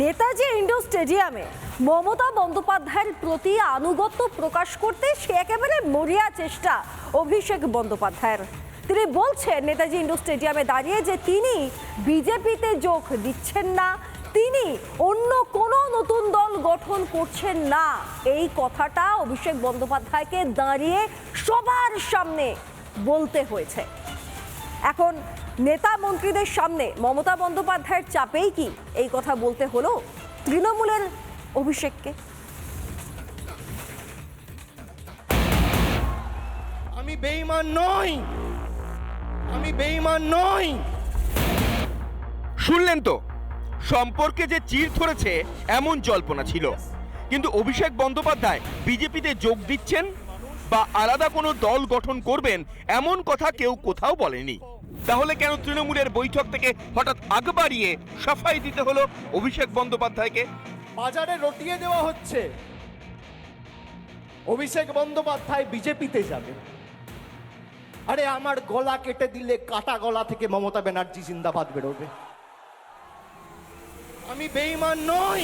Netaji indoor স্টেডিয়ামে মমতা বন্দ্যোপাধ্যায়ের প্রতি আনুগত্য প্রকাশ করতে সে একেবারে মরিয়া চেষ্টা অভিষেক বন্দ্যোপাধ্যায়ের। তিনি বলছেন, নেতাজি ইন্ডোর স্টেডিয়ামে দাঁড়িয়ে যে তিনি বিজেপিতে যোগ দিচ্ছেন না, তিনি অন্য কোনো নতুন দল গঠন করছেন না। এই কথাটা অভিষেক বন্দ্যোপাধ্যায়কে দাঁড়িয়ে সবার সামনে বলতে হয়েছে। এখন নেতা মন্ত্রীদের সামনে মমতা বন্দ্যোপাধ্যায়ের চাপেই কি? এই কথা বলতে হলো তৃণমূলের অভিষেককে। আমি বেঈমান নই। আমি বেঈমান নই। শুনলেন তো? সম্পর্কে যে চির ধরেছে এমন জল্পনা ছিল। কিন্তু অভিষেক বন্দ্যোপাধ্যায় বিজেপিতে যোগ দিচ্ছেন বা আলাদা কোনো দল গঠন করবেন এমন কথা কেউ কোথাও বলেনি। তাহলে কেন তৃণমূলের বৈঠক থেকে হঠাৎ আগ বাড়িয়ে সাফাই দিতে হলো অভিষেক বন্দ্যোপাধ্যায়কে? বাজারে রটিয়ে দেওয়া হচ্ছে। অভিষেক বন্দ্যোপাধ্যায় বিজেপিতে যাবে। আরে আমার গলা কেটে দিলে কাটা গলা থেকে মমতা ব্যানার্জি জিন্দাবাদ বেরোবে। আমি বেইমান নই।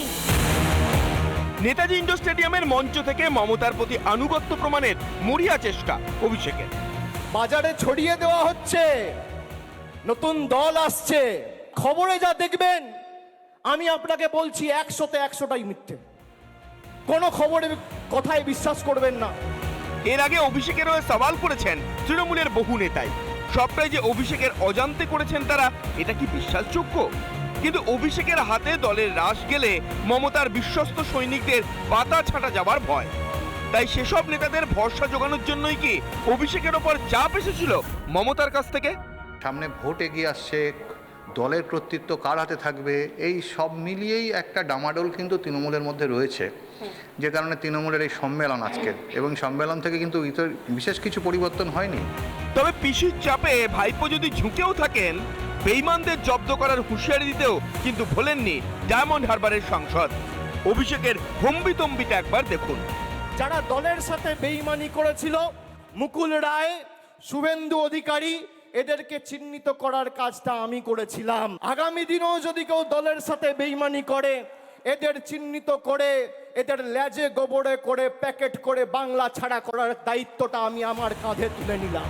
নেতাজি ইন্ডোর স্টেডিয়ামের মঞ্চ থেকে মমতার প্রতি আনুগত্য প্রমাণের মরিয়া চেষ্টা অভিষেকের। বাজারে ছড়িয়ে দেওয়া হচ্ছে। নতুন দল আসছে। খবরে যা দেখবেন আমি আপনাকে বলছি একশোতে একশোটাই মিথ্যে। কোনো খবরের কথায় বিশ্বাস করবেন না। এর আগে অভিষেকের হয়ে সওয়াল করেছেন তৃণমূলের বহু নেতাই। সবটাই যে অভিষেকের অজান্তে করেছেন তারা এটা কি বিশ্বাসযোগ্য? কিন্তু অভিষেকের হাতে দলের রাশ গেলে মমতার বিশ্বস্ত সৈনিকদের পাতা ছাটা যাবার ভয়। তাই সেসব নেতাদের ভরসা জোগানোর জন্যই কি অভিষেকের ওপর চাপ এসেছিল মমতার কাছ থেকে? সামনে ভোট এগিয়ে আসছে দলের কর্তৃত্ব কার হাতে থাকবে এই সব মিলিয়েই একটা ডামাডোল কিন্তু তৃণমূলের মধ্যে রয়েছে। যে কারণে তৃণমূলের এই সম্মেলন আজকে এবং সম্মেলন থেকে কিন্তু বিশেষ কিছু পরিবর্তন হয়নি। তবে পিসির চাপে ভাইপো যদি ঝুঁকেও থাকেন বেইমানদের জব্দ করার হুঁশিয়ারি দিতেও কিন্তু ভোলেননি ডায়মন্ড হারবারের সাংসদ। অভিষেকের হম্বিতম্বিটা একবার দেখুন। যারা দলের সাথে বেইমানি করেছিল, মুকুল রায়, শুভেন্দু অধিকারী, এদেরকে চিহ্নিত করার কাজটা আমি করেছিলাম। আগামী দিনেও যদি কেউ দলের সাথে বেইমানি করে, এদের চিহ্নিত করে, এদের লেজে গোবরে করে, প্যাকেট করে বাংলা ছাড়া করার দায়িত্বটা আমি আমার কাঁধে তুলে নিলাম।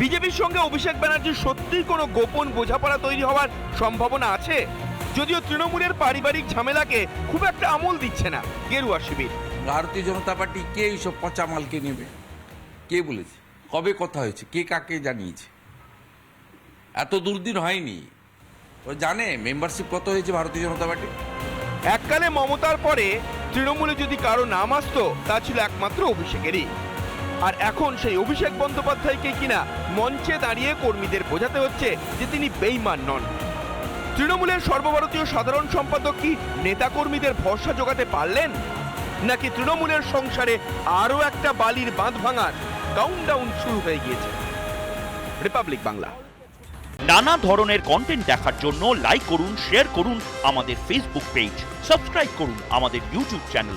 বিজেপির সঙ্গে অভিষেক ব্যানার্জির সত্যিই কোনো গোপন বোঝাপড়া তৈরি হওয়ার সম্ভাবনা আছে? যদিও তৃণমূলের পারিবারিক ঝামেলাকে খুব একটা আমল দিচ্ছে না গেরুয়া শিবির। ভারতীয় জনতা পার্টি কে এইসব পচা মালকে নেবে? কে বলেছে? কবে কথা হয়েছে? কে কাকে জানিয়েছে? এত দুর্দিন হয়নি। ও জানে মেম্বারশিপ কত হয়েছে ভারতীয় জনতা পার্টি? এককালে মমতার পরে তৃণমূলে যদি কারও নাম আসতো তা ছিল একমাত্র অভিষেকেরই। আর এখন সেই অভিষেক বন্দ্যোপাধ্যায়কে কিনা মঞ্চে দাঁড়িয়ে কর্মীদের বোঝাতে হচ্ছে যে তিনি বেইমান নন। তৃণমূলের সর্বভারতীয় সাধারণ সম্পাদক কি নেতাকর্মীদের ভরসা জোগাতে পারলেন? নাকি তৃণমূলের সংসারে আরও একটা বালির বাঁধ ভাঙার কাউন্টডাউন শুরু হয়ে গিয়েছে? রিপাবলিক বাংলা। নানা ধরনের কন্টেন্ট দেখার জন্য লাইক করুন শেয়ার করুন আমাদের ফেসবুক পেজ সাবস্ক্রাইব করুন আমাদের ইউটিউব চ্যানেল